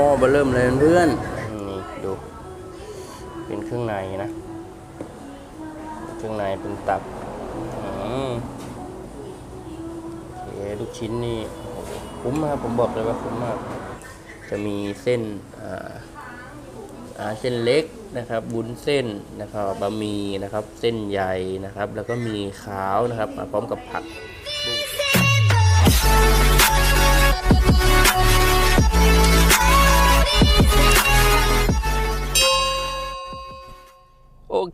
ม้อเบอร์เริ่มเลยเพื่อนนี่ดู เป็นเครื่องในนะ เครื่องในเป็นตับโอเคลูกชิ้นนี่โอ้โหคุ้มมากผมบอกเลยว่าคุ้มมาก จะมีเส้นอ่าอาเส้นเล็กนะครับบุนเส้นนะครับบะหมี่นะครับ เส้นใหญ่นะครับ แล้วก็มีขาวนะครับมาพร้อมกับผัก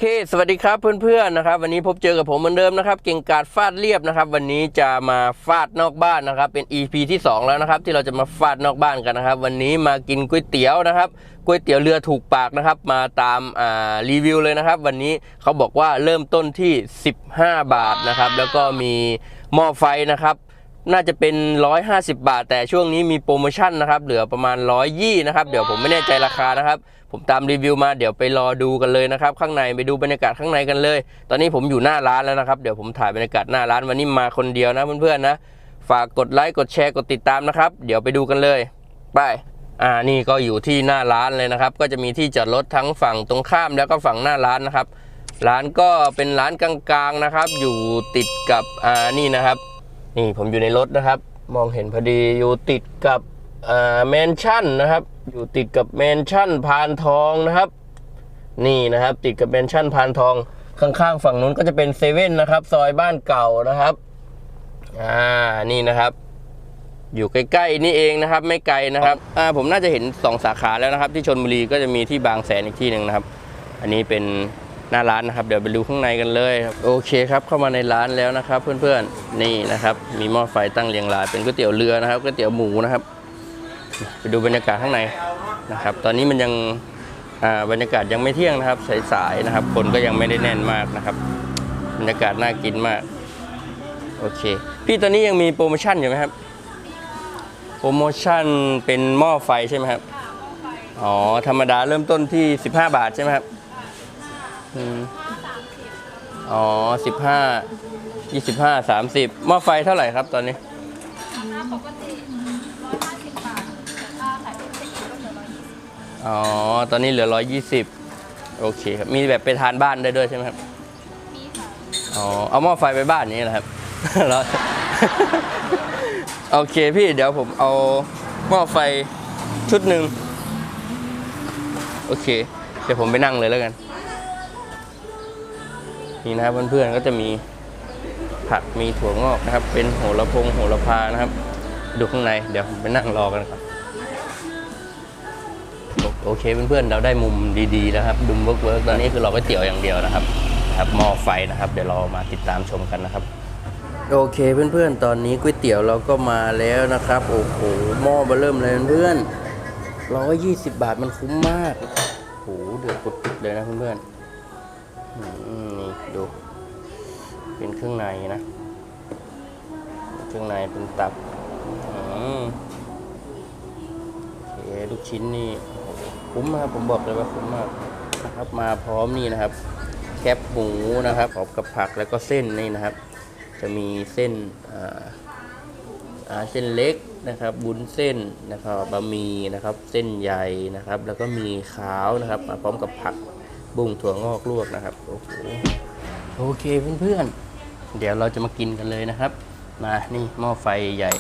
เค สวัสดีครับเพื่อนๆนะครับ วันนี้พบเจอกับผมเหมือนเดิมนะครับ เก่งกาดฟาดเรียบนะครับ วันนี้จะมาฟาดนอกบ้านนะครับ เป็น EP ที่ 2 แล้วนะครับ ที่เราจะมาฟาดนอกบ้านกันนะครับ วันนี้มากินก๋วยเตี๋ยวนะครับก๋วยเตี๋ยวเรือถูกปากนะครับ มาตามอ่ารีวิวเลยนะครับ วันนี้เขาบอกว่าเริ่มต้นที่ 15 บาทนะครับ แล้วก็มีหม้อไฟนะครับ น่าจะเป็น 150 บาท แต่ช่วงนี้มีโปรโมชั่นนะครับ เหลือประมาณ 120นะครับ เดี๋ยวผมไม่แน่ใจราคานะครับ ผมตามรีวิวมาเดี๋ยวไปรอดูกันเลยนะครับ ข้างในไปดูบรรยากาศข้างในกันเลย ตอนนี้ผมอยู่หน้าร้านแล้วนะครับ เดี๋ยวผมถ่ายบรรยากาศหน้าร้านวันนี้มาคนเดียวนะเพื่อนๆนะ ฝากกดไลค์กดแชร์กดติดตามนะครับ เดี๋ยวไปดูกันเลยไปอ่านี่ก็อยู่ที่หน้าร้านเลยนะครับ ก็จะมีที่จอดรถทั้งฝั่งตรงข้ามแล้วก็ฝั่งหน้าร้านนะครับ ร้านก็เป็นร้านกลางๆนะครับ อยู่ติดกับอ่านี่นะครับ นี่ผมอยู่ในรถนะครับ มองเห็นพอดีอยู่ติดกับแมนชั่นนะครับ อยู่ติดกับแมนชั่นพานทองนะครับ นี่นะครับ ติดกับแมนชั่นพานทองข้างๆ ฝั่งนู้นก็จะเป็นเซเว่นนะครับ ซอยบ้านเก่านะครับอ่านี่นะครับ อยู่ใกล้ๆนี่เองนะครับ ไม่ไกลนะครับอ่าผมน่าจะเห็นสองสาขาแล้วนะครับ ที่ชนบุรีก็จะมีที่บางแสนอีกที่หนึ่งนะครับ อันนี้เป็น หน้าร้านนะครับ เดี๋ยวไปดูข้างในกันเลยครับโอเคครับเข้ามาในร้านแล้วนะครับ เพื่อนๆนี่นะครับ มีหม้อไฟตั้งเรียงรายเป็นก๋วยเตี๋ยวเรือนะครับก๋วยเตี๋ยวหมูนะครับ ไปดูบรรยากาศข้างในนะครับ ตอนนี้มันยังบรรยากาศยังไม่เที่ยงนะครับสายๆนะครับ คนก็ยังไม่ได้แน่นมากนะครับ บรรยากาศน่ากินมากโอเค พี่ตอนนี้ยังมีโปรโมชั่นอยู่ไหมครับโปรโมชั่นเป็นหม้อไฟใช่ไหมครับอ๋อธรรมดาเริ่มต้นที่ 15 บาทใช่ไหมครับ อืมอ๋อ15 25 30หม้อไฟเท่าไหร่ครับตอนนี้ถ้าปกติ150บาทแต่ถ้าขายพิเศษก็เหลือ120อ๋อ ตอนนี้เหลือ120โอเคครับ มีแบบไปทานบ้านได้ด้วยใช่ไหมครับมีค่ะอ๋อ เอาหม้อไฟไปบ้านนี้นะครับ แล้ว โอเคพี่เดี๋ยวผมเอาหม้อไฟชุดหนึ่ง โอเค เดี๋ยวผมไปนั่งเลยแล้วกัน นี่นะครับเพื่อนๆก็จะมีผักมีถั่วงอกนะครับ เป็นโหระพงโหระพานะครับ ดูข้างในเดี๋ยวไปนั่งรอกันครับโอเคเพื่อนๆเราได้มุมดีๆแล้วครับดุมเวิร์กเวิร์กตอนนี้คือเราก๋วยเตี๋ยวอย่างเดียวนะครับครับหม้อไฟนะครับ เดี๋ยวเรามาติดตามชมกันนะครับ โอเคเพื่อนๆ ตอนนี้ก๋วยเตี๋ยวเราก็มาแล้วนะครับ โอ้โหหม้อเบอร์เริ่มเลยเพื่อนร้อยยี่สิบบาทมันคุ้มมากโอ้โหเดือดปุดๆเลยนะเพื่อนๆ นี่ดู เป็นเครื่องในนะ เครื่องในเป็นตับโอเคลูกชิ้นนี่คุ้มมากผมบอกเลยว่าคุ้มมากนะครับมาพร้อมนี่นะครับ แคบหมูนะครับพร้อมกับผักแล้วก็เส้นนี่นะครับ จะมีเส้นเส้นเล็กนะครับ บุนเส้นนะครับบะหมี่นะครับ เส้นใหญ่นะครับ แล้วก็มีขาวนะครับ มาพร้อมกับผัก บุ้งถั่วงอกลวกนะครับโอ้โหโอเคเพื่อนๆ เดี๋ยวเราจะมากินกันเลยนะครับ มานี่หม้อไฟใหญ่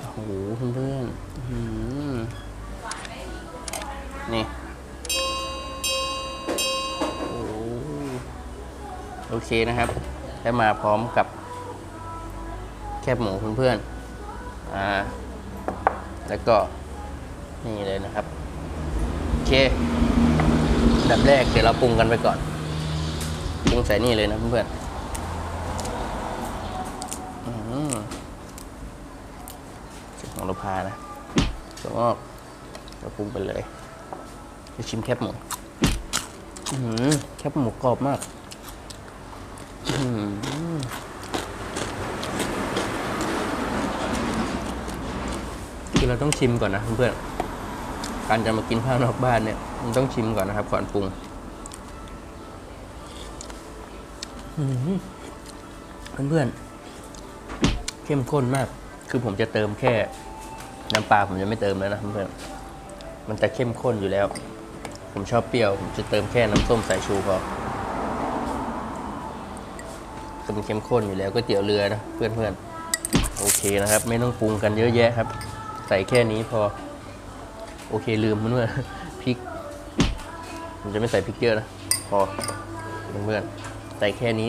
โอ้โหเพื่อนๆอื้อหือนี่โอ้โหโอเคนะครับได้มาพร้อมกับ แคบหมูเพื่อนๆอ่าแล้วก็นี่เลยนะครับ โอเค อันดับแรกเดี๋ยวเราปรุงกันไปก่อนปรุงใส่นี่เลยนะเพื่อนๆอื้อหือเสียงของเราพานะแล้วก็เราปรุงไปเลยจะชิมแคบหมูอื้อหือแคบหมูกรอบมากคือเราต้องชิมก่อนนะเพื่อนการจะมากินข้าวนอกบ้านเนี่ย มันต้องชิมก่อนนะครับ ก่อนปรุงอื้อหือเพื่อนๆ เข้มข้นมาก คือผมจะเติมแค่ น้ำปลาผมจะไม่เติมแล้วนะเพื่อนมันจะเข้มข้นอยู่แล้ว ผมชอบเปรี้ยว ผมจะเติมแค่น้ำส้มสายชูพอมันเข้มข้นอยู่แล้วก๋วยเตี๋ยวเรือนะเพื่อนๆ โอเคนะครับ ไม่ต้องปรุงกันเยอะแยะครับ ใส่แค่นี้พอ โอเคลืมมันว่าพริก ผมจะไม่ใส่พริกเยอะนะ พอเพื่อนๆใส่แค่นี้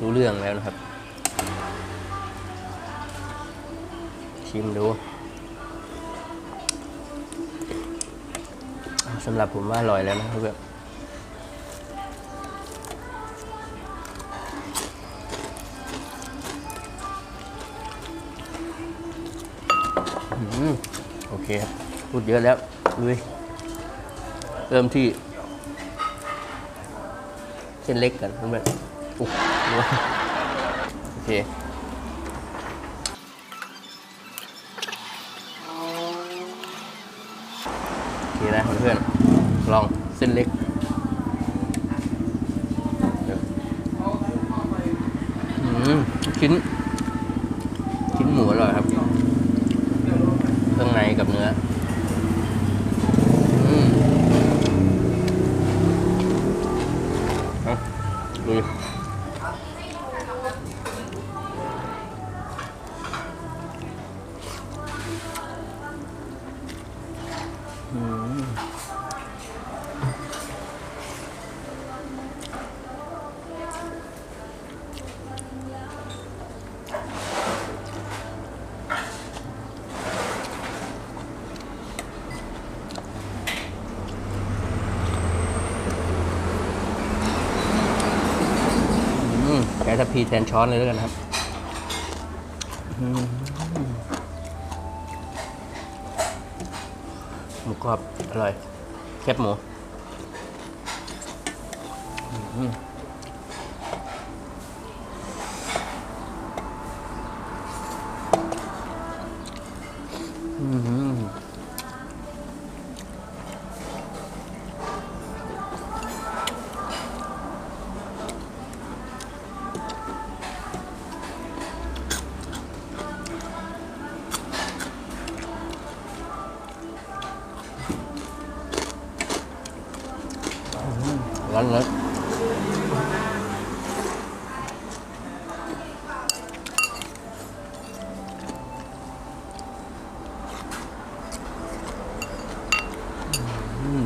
รู้เรื่องแล้วนะครับ ชิมดูสำหรับผมว่าอร่อยแล้วนะเพื่อนโอเคครับ พูดเยอะแล้วลุยเริ่มที่ ส้นเล็กกันเพื่อนๆอุ๊ยโอเคโอเคนะเพื่อนๆลองเส้นเล็กชิ้นชิ้นหมูอร่อยครับเครื่องในกับเนื้อ พีแทนช้อนเลยแล้วกันครับหมูกรอบอร่อยแคบหมู ร้อนเลยอืม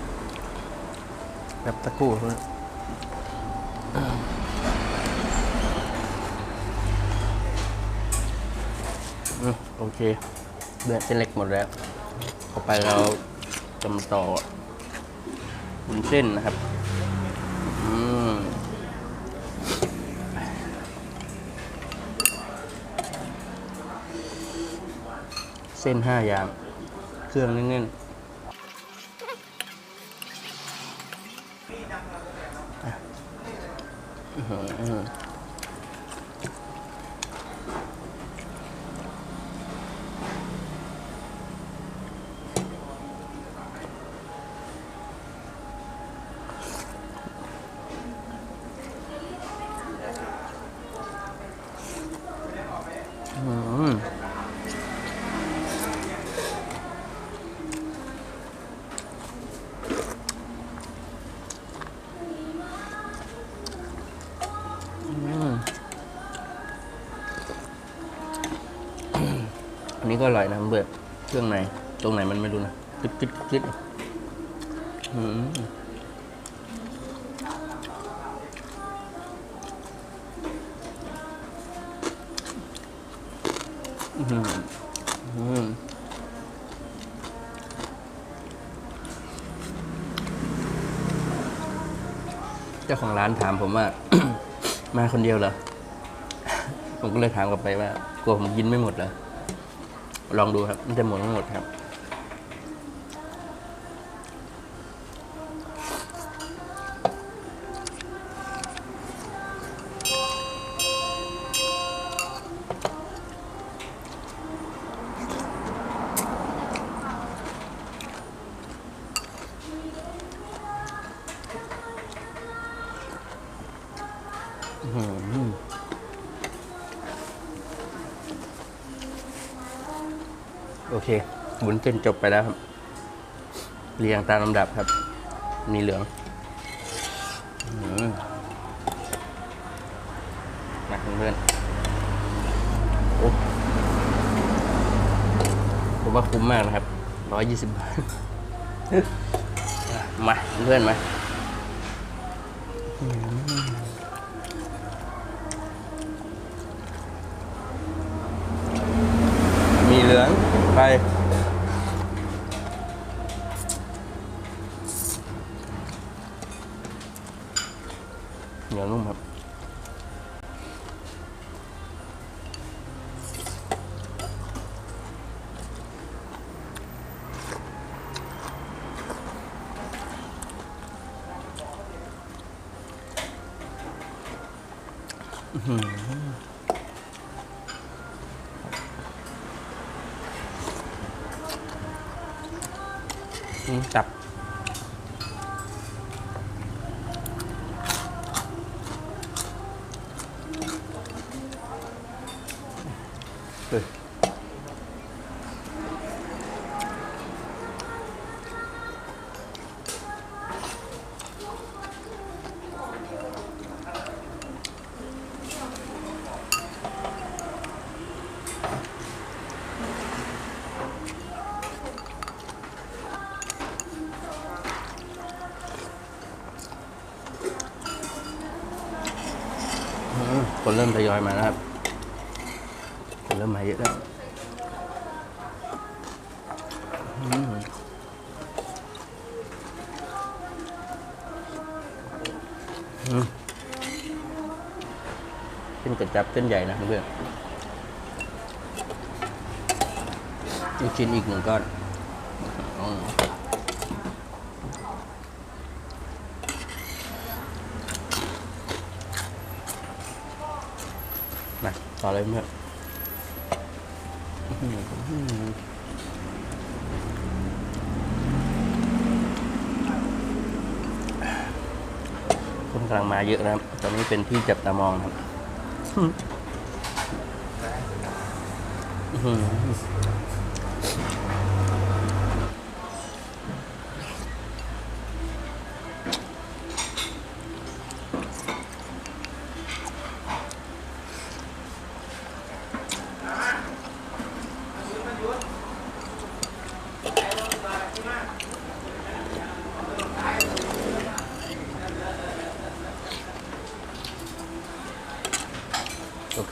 แบบตะกู้เลยอืมโอเคเลือดเส้นเล็กหมดแล้ว ต่อไปเราจะมาต่อบุนเส้นนะครับ เส้นห้าอย่าง เครื่องแน่นๆ ก็อร่อยนะเบื่อเครื่องในตรงไหนมันไม่รู้นะกึดกึดกึดอืมอืมอืมเจ้าของร้านถามผมว่า มาคนเดียวเหรอ ผมก็เลยถามกลับไปว่า กลัวผมกินไม่หมดเหรอ ลองดูครับมันจะหมดไม่หมดครับ วุ้นเส้นจบไปแล้วครับ เรียงตามลำดับครับ มีเหลืองมาเพื่อนๆโอ้ผมว่าคุ้มมากนะครับร้อยยี่สิบบาท มาเพื่อนมามีเหลืองไป เหนียวนุ่มครับ อื้อ ริ่มทยอยมาแล้วครับ เริ่มมาเยอะแล้วเป็นกระจับเส้นใหญ่นะเพื่อนลูกชิ้นอีกหนึ่งก้อน นะต่อเลยเพื่อนคนกำลังมาเยอะนะครับ ตอนนี้เป็นที่จับตามองครับ อื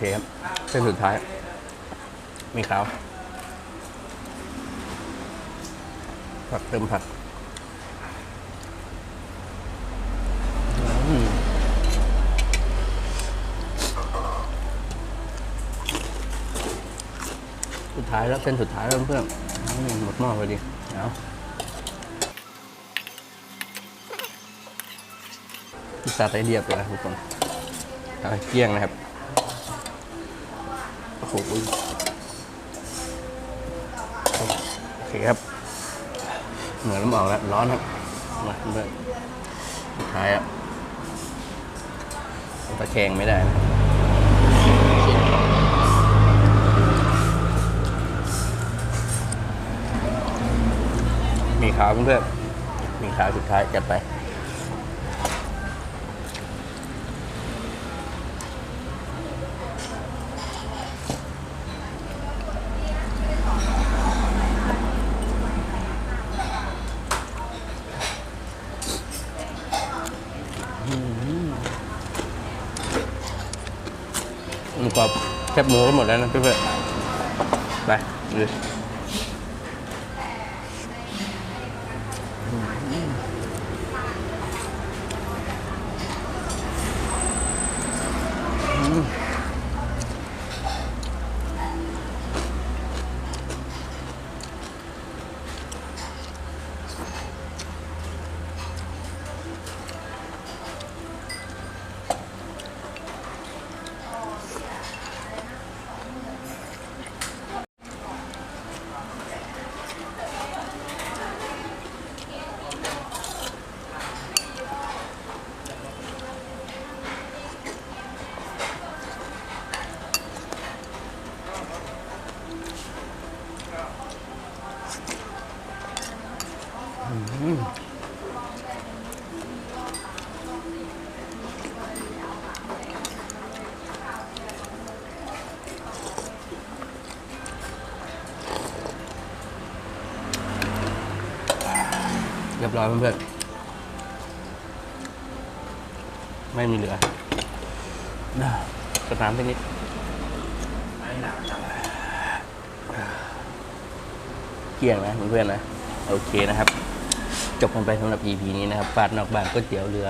เคครับ เส้นสุดท้าย มีขาว ผักเติมผักสุดท้ายแล้วเส้นสุดท้ายแล้วเพื่อนหมดหม้อพอดีเอาพิซซ่าไตเรียบเลยทุกคนเอาเกลี้ยงนะครับ โอ้โอเคครับ เหนือน้ำออกแล้วร้อนครับมาเพื่อนสุดท้ายอะตะแคงไม่ได้มีขาวเพื่อนมีขาวสุดท้ายจัดไป แคบหมูก็หมดแล้วนะเพื่อนๆไปเเรียบร้อยเพื่อนๆไม่มีเหลือนะกระน้ำสักนิดเกลี่ยงนะเพื่อนๆนะ โอเคนะครับ จบกันไปสำหรับ EP นี้นะครับฟาดนอกบ้านก๋วยเตี๋ยวเรือ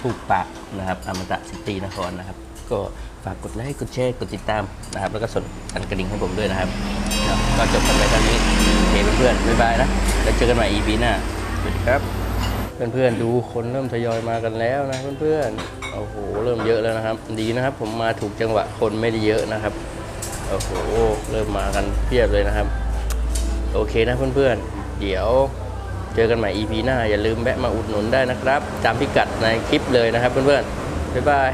ถูกปากนะครับอมตะสิตีนครนะครับ ก็ฝากกดไลค์กดแชร์กดติดตามนะครับ แล้วก็สนอันกระดิ่งให้ผมด้วยนะครับเนาะก็จบกันไปเท่านี้โอเคเพื่อนๆบ๊ายบายนะแล้วเจอกันใหม่ EP หน้า สวัสดีครับ เพื่อนๆดูคนเริ่มทยอยมากันแล้วนะเพื่อนๆโอ้โหเริ่มเยอะแล้วนะครับ ดีนะครับ ผมมาถูกจังหวะคนไม่ได้เยอะนะครับโอ้โหเริ่มมากันเพียบเลยนะครับ โอเคนะเพื่อนๆ เดี๋ยวเจอกันใหม่ EP หน้า อย่าลืมแวะมาอุดหนุนได้นะครับตามพิกัดในคลิปเลยนะครับเพื่อนๆบ๊ายบาย